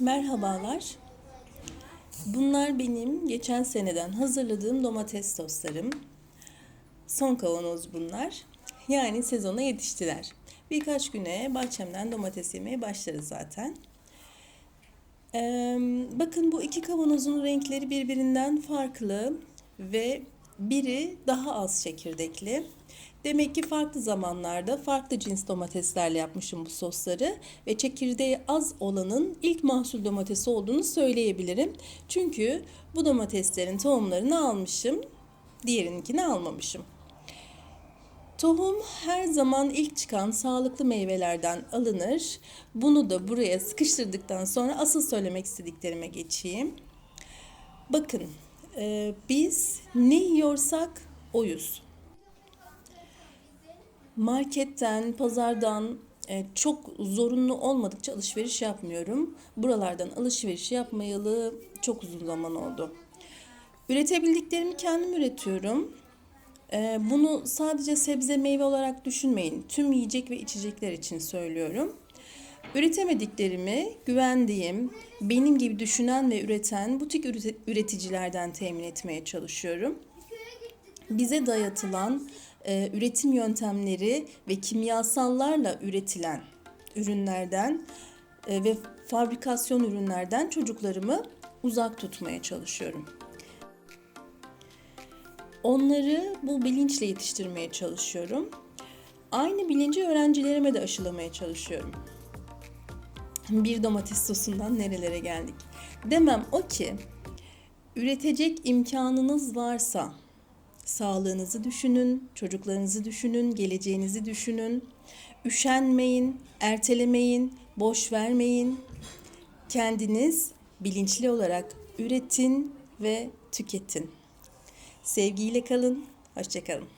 Merhabalar. Bunlar benim geçen seneden hazırladığım domates soslarım. Son kavanoz bunlar. Yani sezona yetiştiler. Birkaç güne bahçemden domates yemeye başlarız zaten. Ee, bakın bu iki kavanozun renkleri birbirinden farklı ve biri daha az çekirdekli. Demek ki farklı zamanlarda farklı cins domateslerle yapmışım bu sosları ve çekirdeği az olanın ilk mahsul domatesi olduğunu söyleyebilirim. Çünkü bu domateslerin tohumlarını almışım, diğerininkini almamışım. Tohum her zaman ilk çıkan sağlıklı meyvelerden alınır. Bunu da buraya sıkıştırdıktan sonra asıl söylemek istediklerime geçeyim. Bakın, e, biz ne yiyorsak oyuz. Marketten, pazardan e, çok zorunlu olmadıkça alışveriş yapmıyorum. Buralardan alışveriş yapmayalı çok uzun zaman oldu. Üretebildiklerimi kendim üretiyorum. E, bunu sadece sebze meyve olarak düşünmeyin. Tüm yiyecek ve içecekler için söylüyorum. Üretemediklerimi güvendiğim, benim gibi düşünen ve üreten butik üreticilerden temin etmeye çalışıyorum bize dayatılan e, üretim yöntemleri ve kimyasallarla üretilen ürünlerden e, ve fabrikasyon ürünlerden çocuklarımı uzak tutmaya çalışıyorum. Onları bu bilinçle yetiştirmeye çalışıyorum. Aynı bilinci öğrencilerime de aşılamaya çalışıyorum. Bir domates sosundan nerelere geldik? Demem o ki üretecek imkanınız varsa Sağlığınızı düşünün, çocuklarınızı düşünün, geleceğinizi düşünün. Üşenmeyin, ertelemeyin, boş vermeyin. Kendiniz bilinçli olarak üretin ve tüketin. Sevgiyle kalın, hoşçakalın.